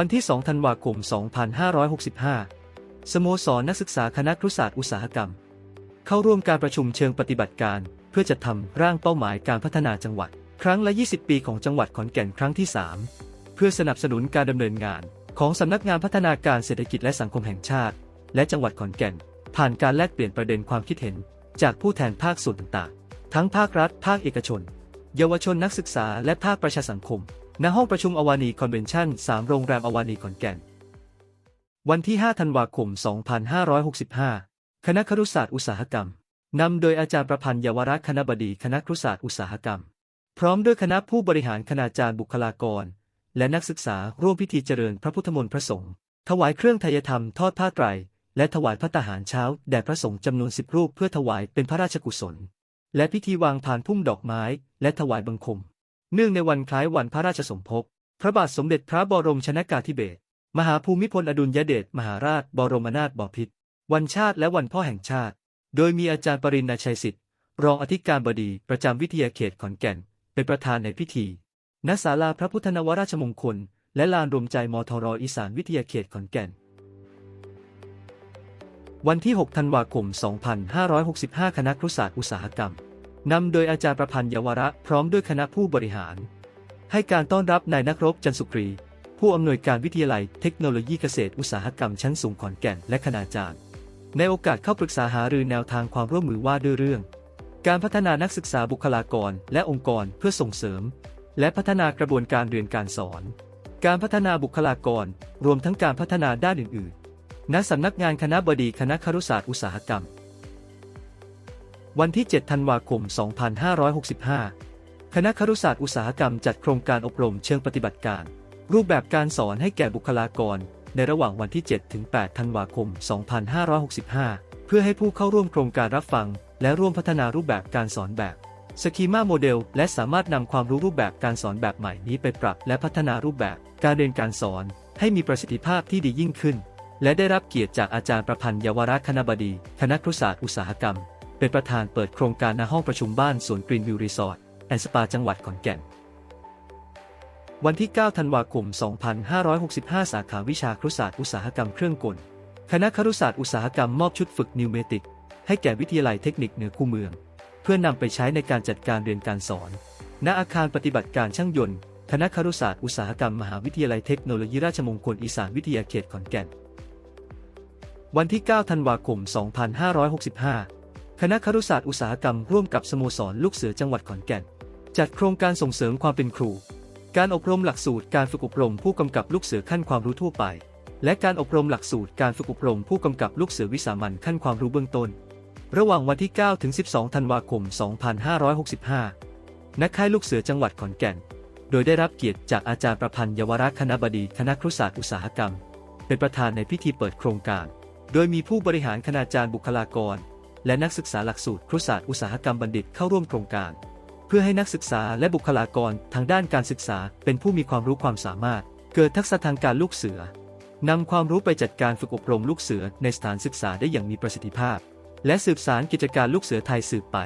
วันที่ 2 ธันวาคม 2565 สโมสรนักศึกษาคณะครุศาสตร์อุตสาหกรรม เข้าร่วมการประชุมเชิงปฏิบัติการ เพื่อจัดทำร่างเป้าหมายการพัฒนาจังหวัด ครั้งละ 20 ปีของจังหวัดขอนแก่นครั้งที่ 3 เพื่อสนับสนุนการดำเนินงาน ของสำนักงานพัฒนาการเศรษฐกิจและสังคมแห่งชาติ และจังหวัดขอนแก่น ผ่านการแลกเปลี่ยนประเด็นความคิดเห็น จากผู้แทนภาคส่วนต่างๆ ทั้งภาครัฐ ภาคเอกชน เยาวชนนักศึกษาและภาคประชาสังคม ณห้องประชุมอวานีคอนเวนชั่น 3 โรงแรมอวานีขอนแก่น วันที่ 5 ธันวาคม 2565 คณะครุศาสตร์อุตสาหกรรม นำโดยอาจารย์ประพันธ์เยาวรักษ์คณบดีคณะครุศาสตร์อุตสาหกรรม พร้อมด้วยคณะผู้บริหารคณาจารย์บุคลากร และนักศึกษาร่วมพิธีเจริญพระพุทธมนต์พระสงฆ์ถวายเครื่องไทยธรรมทอดผ้าไตร และถวายพระตาหารเช้าแด่พระสงฆ์จำนวนสิบรูปเพื่อถวายเป็นพระราชกุศล และพิธีวางผ่านพุ่มดอกไม้ และถวายบังคม เนื่องในวันคล้ายวันพระราชสมภพ พระบาทสมเด็จพระบรมชนากาธิเบศร มหาภูมิพลอดุลยเดชมหาราช บรมนาถบพิตร วันชาติและวันพ่อแห่งชาติ โดยมีอาจารย์ปรินนาชัยสิทธิ์ รองอธิการบดีประจำวิทยาเขตขอนแก่น เป็นประธานในพิธี ณ ศาลาพระพุทธนวราชมงคล และลานรวมใจมทรอีสานวิทยาเขตขอนแก่น วันที่ 6 ธันวาคม 2565 คณะครุศาสตร์อุตสาหกรรม นำโดยอาจารย์ประพันธ์เยาวระพร้อมด้วยคณะผู้บริหาร ให้การต้อนรับนายนักรบจันสุกรี ผู้อำนวยการวิทยาลัยเทคโนโลยีเกษตรอุตสาหกรรมชั้นสูงขอนแก่นและคณาจารย์ ในโอกาสเข้าปรึกษาหารือแนวทางความร่วมมือว่าด้วยเรื่อง การพัฒนานักศึกษาบุคลากรและองค์กรเพื่อส่งเสริม และพัฒนากระบวนการเรียนการสอน การพัฒนาบุคลากร รวมทั้งการพัฒนาด้านอื่น ๆ ณสำนักงานคณะบดีคณะครุศาสตร์อุตสาหกรรม วันที่ 7 ธันวาคม 2565 คณะครุศาสตร์อุตสาหกรรมจัดโครงการอบรมเชิงปฏิบัติการ รูปแบบการสอนให้แก่บุคลากร ในระหว่างวันที่ 7 ถึง 8 ธันวาคม 2565 เพื่อให้ผู้เข้าร่วมโครงการรับฟัง และร่วมพัฒนารูปแบบการสอนแบบสกีมาโมเดล และสามารถนำความรู้รูปแบบการสอนแบบใหม่นี้ไปปรับ และพัฒนารูปแบบการเรียนการสอน ให้มีประสิทธิภาพที่ดียิ่งขึ้น และได้รับเกียรติจากอาจารย์ประพันธ์เยาวรักษ์คณบดี คณะครุศาสตร์อุตสาหกรรม เป็นประธานเปิดโครงการณห้องประชุมบ้านสวนกรีนวิวรีสอร์ทแอนสปาจังหวัดขอนแก่น วันที่ 9 ธันวาคม 2565 สาขาวิชาครุศาสตร์อุตสาหกรรมเครื่องกล คณะครุศาสตร์อุตสาหกรรมมอบชุดฝึกนิวเมติก ให้แก่วิทยาลัยเทคนิคเหนือคูเมือง เพื่อนำไปใช้ในการจัดการเรียนการสอน ณอาคารปฏิบัติการช่างยนต์ คณะครุศาสตร์อุตสาหกรรมมหาวิทยาลัยเทคโนโลยีราชมงคลอีสานวิทยาเขตขอนแก่น วันที่ 9 ธันวาคม 2565 คณะครุศาสตร์อุตสาหกรรมร่วมกับสโมสรลูกเสือจังหวัดขอนแก่น จัดโครงการส่งเสริมความเป็นครู การอบรมหลักสูตรการฝึกอบรมผู้กำกับลูกเสือขั้นความรู้ทั่วไป และการอบรมหลักสูตรการฝึกอบรมผู้กำกับลูกเสือวิสามันขั้นความรู้เบื้องต้น ระหว่างวันที่ 9 ถึง 12 ธันวาคม 2565 ณ ค่ายลูกเสือจังหวัดขอนแก่น โดยได้รับเกียรติจากอาจารย์ประพันธ์เยาวรักษ์คณบดีคณะครุศาสตร์อุตสาหกรรม เป็นประธานในพิธีเปิดโครงการ โดยมีผู้บริหารคณาจารย์บุคลากร และนักศึกษาหลักสูตรครุศาสตร์อุตสาหกรรมบัณฑิตเข้าร่วมโครงการ เพื่อให้นักศึกษาและบุคลากรทางด้านการศึกษาเป็นผู้มีความรู้ความสามารถ เกิดทักษะทางการลูกเสือนำความรู้ไปจัดการฝึกอบรมลูกเสือในสถานศึกษาได้อย่างมีประสิทธิภาพ และสืบสารกิจการลูกเสือไทยสืบไป